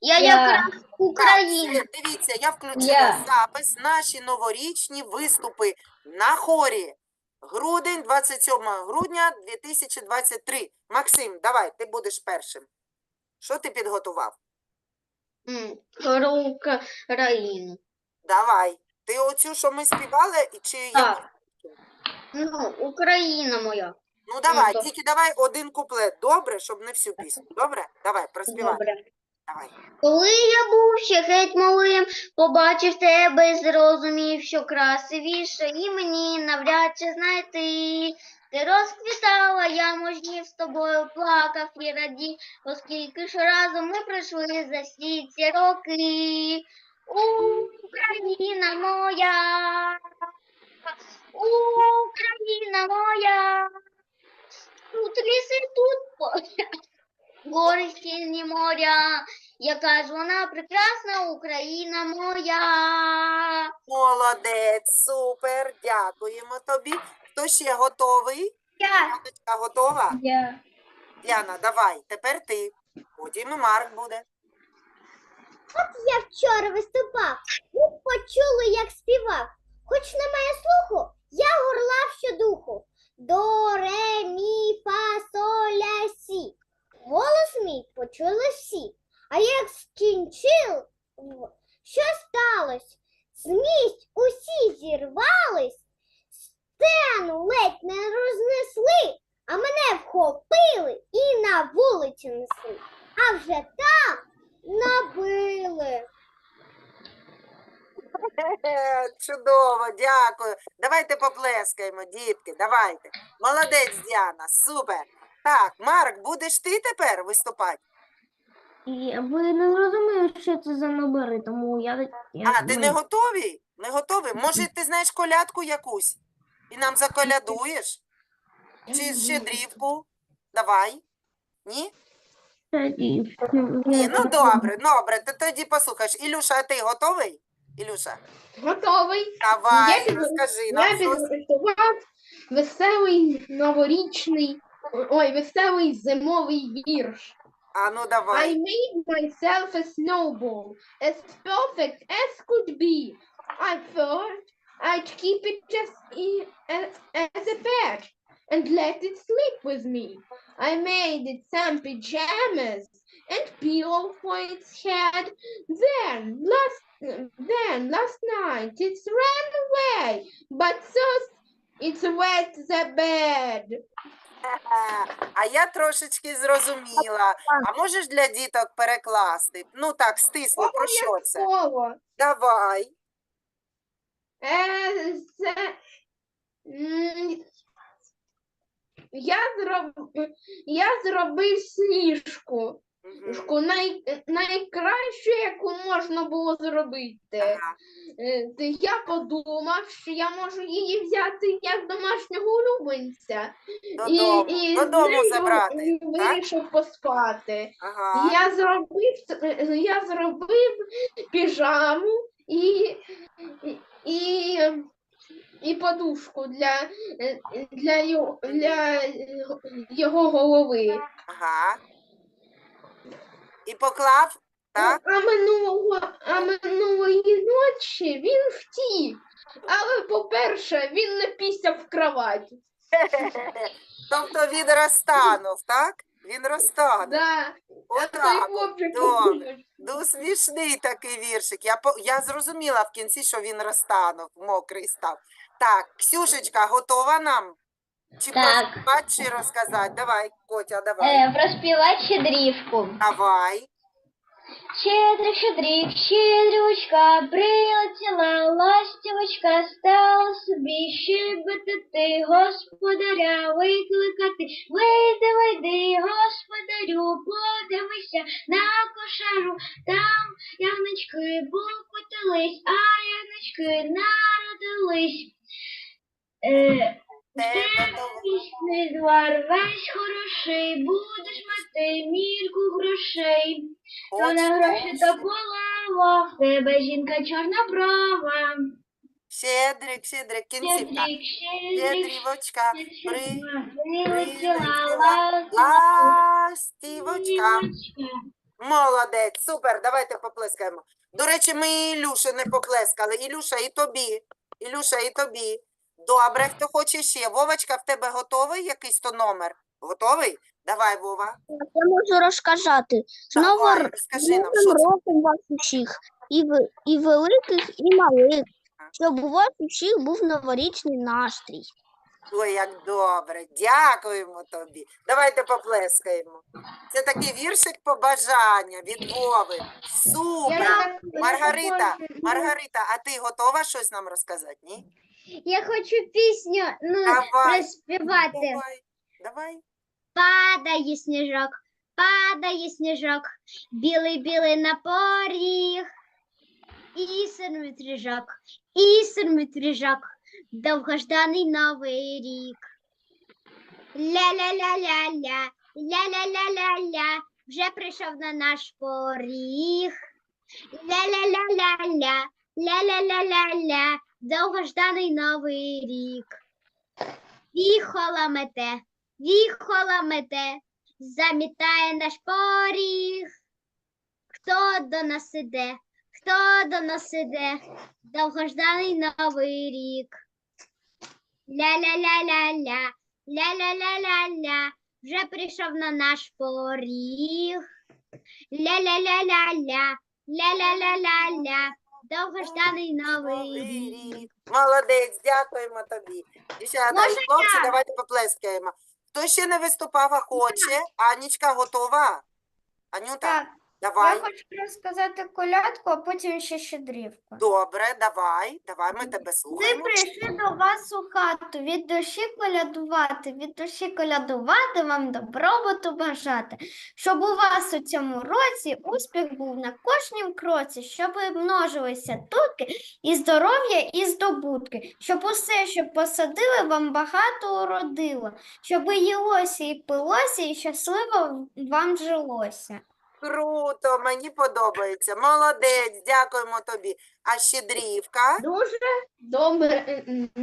Я якраз Так, Україна. все, дивіться, я включила Я. запис наші новорічні виступи на хорі. Грудень, 27 грудня 2023. Максим, давай, ти будеш першим. Що ти підготував? М, Про Україну. Давай. Ти оцю, що ми співали, і чи я? Так. Ну, Україна моя. Ну давай, то- тільки давай один куплет. Добре, щоб не всю пісню. Добре? Давай, проспівай. Добре. Коли я був ще геть малим, побачив тебе, зрозумів, що красивіше, і мені навряд чи знайти. Ти розквітала, я мужнів з тобою плакав і радів, оскільки ж разом ми пройшли за всі ці роки. Україна моя, Україна моя, тут ліси, тут поля, гори сильні моря, яка ж вона прекрасна Україна моя. Молодець, супер, дякуємо тобі. Хто ще готовий? Я. Яночка готова? Я. Діана, давай, тепер ти. Потім і Марк буде. От Я вчора виступав, ви почули, як співав. Хоч немає слуху, я горлав щодуху. До, ре, мі, фа, соль, ля, сі. Голос мій почули всі. А як скінчив, що сталося? З місць усі зірвались, сцену ледь не рознесли, а мене вхопили і на вулицю несли. А вже там набили. Чудово, дякую. Давайте поплескаємо, дітки, давайте. Молодець, Діана, супер. Так, Марк, будеш ти тепер виступати? Я ви не зрозуміли, що це за номери, тому я. я А, ти не готовий? Не готовий? Може, ти знаєш колядку якусь? І нам заколядуєш? Чи щедрівку? Давай. Ні? тоді, Ні, ну добре, добре, ти тоді послухаєш. Ілюша, а ти готовий? Ілюша, Готовий. давай, Я підготував- розкажи Я нам щось. підготував веселий новорічний, ой, веселий зимовий вірш. А ну I давай. made myself a snowball, as perfect as could be. I thought I'd keep it just i- as, as a pet and let it sleep with me. I made it some pajamas and pillow for its head. Then last then last night it ran away, but first it's wet the bed. А я трошечки зрозуміла. А можеш для діток перекласти? Ну так, стисло, про що це? Коло. Давай. Е, це, м, Я зробив, я зробив сніжку. Най, найкраще, яку можна було зробити. Ага. Е, Я подумав, що я можу її взяти як домашнього улюбленця. Додому, і, і додому забрати. Так? вирішив поспати. Ага. Я зробив, е, я зробив піжаму і, і, і подушку для, е, для, його, для його голови. Ага. І поклав, так? А минулого, а минулої ночі він втік. Але, по-перше, він не пісяв в кроваті. Тобто він розтанув, так? Він розтанув. Да. Той Отак. хлопчик добре. Ну, смішний такий віршик. Я, по... я зрозуміла в кінці, що він розтанув, мокрий став. Так, Ксюшечка, готова нам? Чи Так. проспівати, чи розказати? Давай, Котя, давай. Е, проспівати щедрівку. Давай. Щедрик, щедрик, щедрючка, прилетіла ластівочка, стала собі щебетати, господаря викликати. Вийди, вийди, господарю, подивися на кошару, там ягнички покотились, а ягнички народились. Е, Тебе Пісний двор весь хороший, будеш мати мірку грошей. То на гроші то полова, в тебе жінка чорноброва. Щедрик, щедрик, кінцівка. Щедрик, щедрик, Щедрівочка, при... прилетіла ластівочка. Молодець, супер, давайте поплескаємо. До речі, ми Ілюші не поплескали. Ілюша, і тобі. Ілюша, і тобі. Добре, хто хоче ще. Вовочка, в тебе готовий якийсь то номер? Готовий? Давай, Вова. Я можу розказати. З Давай, розкажи нам, що це. роком вас усіх, і, і великих, і малих, щоб у вас усіх був новорічний настрій. Ой, як добре. Дякуємо тобі. Давайте поплескаємо. Це такий віршик побажання від Вови. Супер. Маргарита, Маргарита, а ти готова щось нам розказати? Ні? Я хочу пісню ну, Давай, розспівати. давай, давай. Падає сніжок, падає сніжок, білий-білий на поріг. І сирмить ріжок, і довгожданий новий рік. Ля-ля-ля-ля-ля, ля-ля-ля-ля-ля, вже прийшов на наш поріг. Ля-ля-ля-ля-ля, ля-ля-ля-ля-ля, довгожданий новий рік. Віхола мете, віхола мете, замітає наш поріг. Хто до нас іде, хто до нас іде, довгожданий новий рік. Ля-ля-ля-ля-ля, ля-ля-ля-ля-ля, вже прийшов на наш поріг. Ля-ля-ля-ля-ля, ля-ля-ля-ля-ля, довгожданий новий рік. рік. Молодець, дякуємо тобі. Дівчата і Можна хлопці, я? давайте поплескаємо. Хто ще не виступав, а хоче? Анічка готова? Анюта, Так, давай. я хочу розказати колядку, а потім ще щедрівку. Добре, давай, давай, ми тебе Ми слухаємо. прийшли до вас у хату, від душі колядувати, від душі колядувати, вам добробуту бажати, щоб у вас у цьому році успіх був на кожнім кроці, щоб множилися тутки і здоров'я, і здобутки, щоб усе, що посадили, вам багато уродило, щоб їлося і пилося, і щасливо вам жилося. Круто, мені подобається. Молодець, дякуємо тобі. А щедрівка? Дуже добре.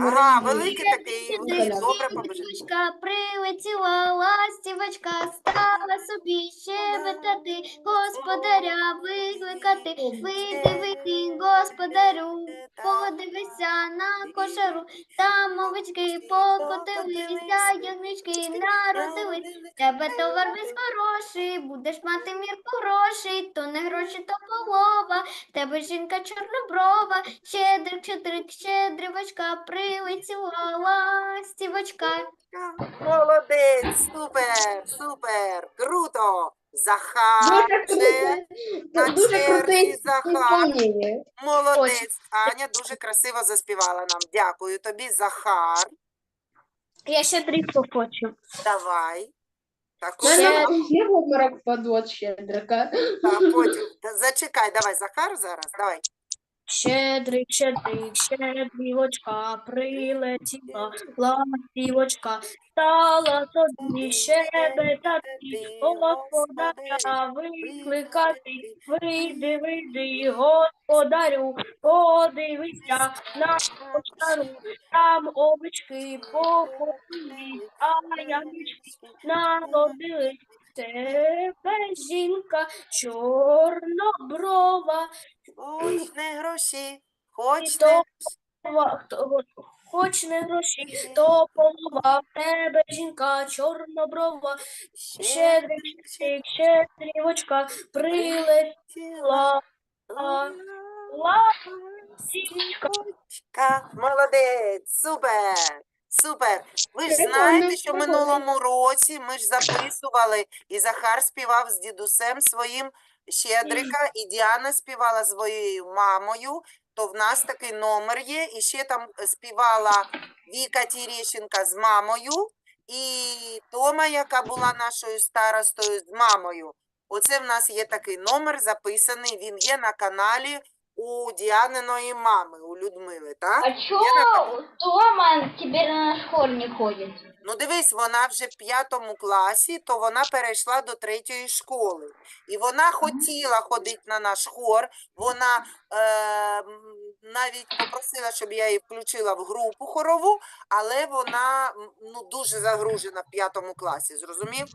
Ага, великий такий, добре побажання. Прилетіла, ластівочка стала собі щебетати, господаря викликати. Вийди, вийди, господарю, подивися на кошару, там овечки покотилися, ягнички народились. Тебе товар весь хороший, будеш мати мірку грошей, то не гроші, то полова. Тебе жінка чорноброва, щедрик, щедрик, щедрівочка, прилетіла ластівочка. Молодець, супер, супер, круто. Захар, Дуже вже на дуже черзі Захар. Молодець. Аня дуже красиво заспівала нам. Дякую тобі, Захар. Я щедрівку хочу. Давай. Так, У мене є в обморок впаду від щедрика. а потім. Та Зачекай, давай, Захар зараз. Давай. Щедрик, щедрик, щедрівочка, прилетіла. Ластівочка, стала тобі щебетати, господаря викликати, вийди, вийди, господарю, подивися на кошару, там овечки покотились, а ягнички народились. Тебе жінка чорноброва, Хоч не гроші, хоч не Ва- хто- Хоч не гроші, то полова в тебе жінка чорноброва, щедрик, щедрівочка, прилетіла. А, ластівочка. Молодець, супер, супер. Ви ж знаєте, що в минулому році ми ж записували, і Захар співав з дідусем своїм Щедрика, і Діана співала з своєю мамою, то в нас такий номер є, і ще там е, співала Віка Тірещенка з мамою, і Тома, яка була нашою старостою з мамою. Оце в нас є такий номер записаний, він є на каналі у Діаниної мами, у Людмили, так? А на Тома теперь на наш хор не ходит? Ну, дивись, вона вже в п'ятому класі, то вона перейшла до третьої школи. І вона хотіла ходити на наш хор. Вона е, навіть попросила, щоб я її включила в групу хорову, але вона ну, дуже загружена в п'ятому класі, зрозумів?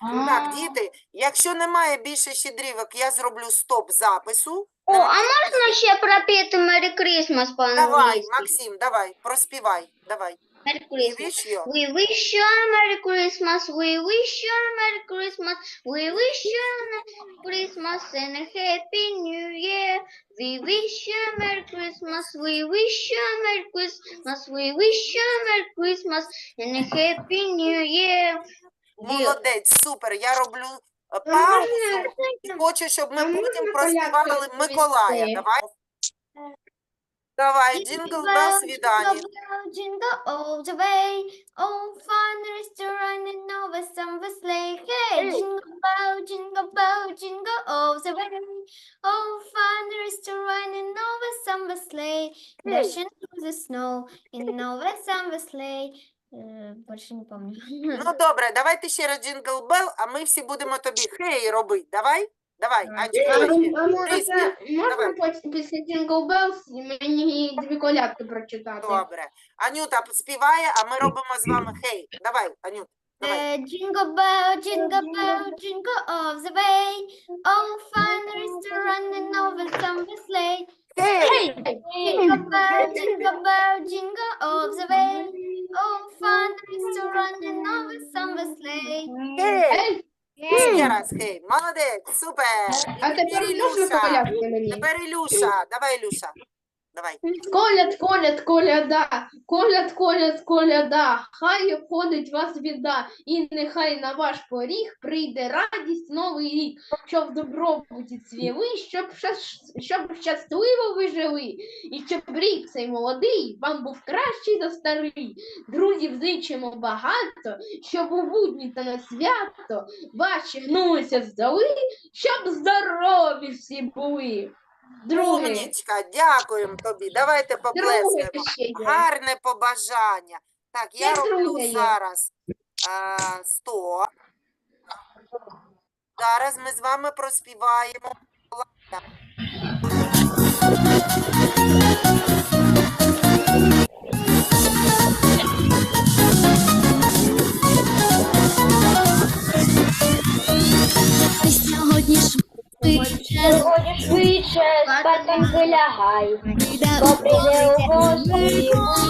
Так, діти, якщо немає більше щедрівок, я зроблю стоп запису. О, а можна ще пропіти Merry Christmas Давай, по-англійськи? Максим, давай, проспівай, давай. Merry Christmas. We wish you a Merry Christmas. We wish you a Merry Christmas. We wish you a Merry Christmas and a Happy New Year. We wish you a Merry Christmas. We wish you a Merry Christmas. We wish you a Merry Christmas and a Happy New Year. Молодець, супер. Я роблю е, паузу і хочу, щоб ми потім Миколяка проспівали Миколая. Давай. Давай, джингл до свидання. Jingle bell, jingle all the way. Oh, fun is to run in over some sleigh. Hey, jingle bell, jingle bell, jingle all the way. Oh, fun is to run in over some sleigh. Dashing through the snow in over some sleigh. Е, Больше не помню. Ну добре, давайте ще раз джингл бел, а ми всі будемо тобі хей робити. Давай? Давай, А, Анечка, а може, Кристі, можна потім після Jingle Bells мені дві колядки прочитати? Добре. Анюта співає, а ми робимо з вами хей. Давай, Анют. Uh, jingle bell, jingle bell, jingle all the way. Oh, fun is to run in over some sleigh. Хей! Jingle bell, jingle bell, jingle all the way. Oh, fun is to run in over some sleigh. Хей! Ей, Ще раз гей, Молодець, супер. А тепер Ілюша. Тепер Ілюша. Давай, Ілюша. Давай. Коляд, коляд, коляда, коляд, коляд, коляда, хай ходить вас біда, і нехай на ваш поріг прийде радість новий рік, щоб добробуті цвіли, щоб, щоб щасливо ви жили, і щоб рік цей молодий вам був кращий за старий. Друзів зичимо багато, щоб у будні та на свято ваші гнулися здали, щоб здорові всі були. Друге. Умнічка, дякуємо тобі. Давайте поплеснемо. ще є. Гарне побажання. Так, я Це роблю друге є. зараз е, 100. Зараз ми з вами проспіваємо. Сьогодні Сьогодні швидше спатоньки лягай, бо прийде у гості на вітром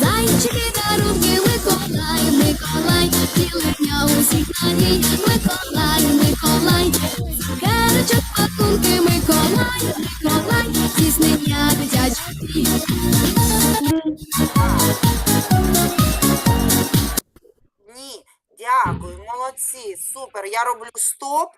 зайчики, дарунки, Миколай, Миколай, цілення усіх надій, Миколай, Миколай, цукерочок, пакунки, Миколай, Миколай, здійснення дитячих Ні, дякую, молодці, супер. Я роблю стоп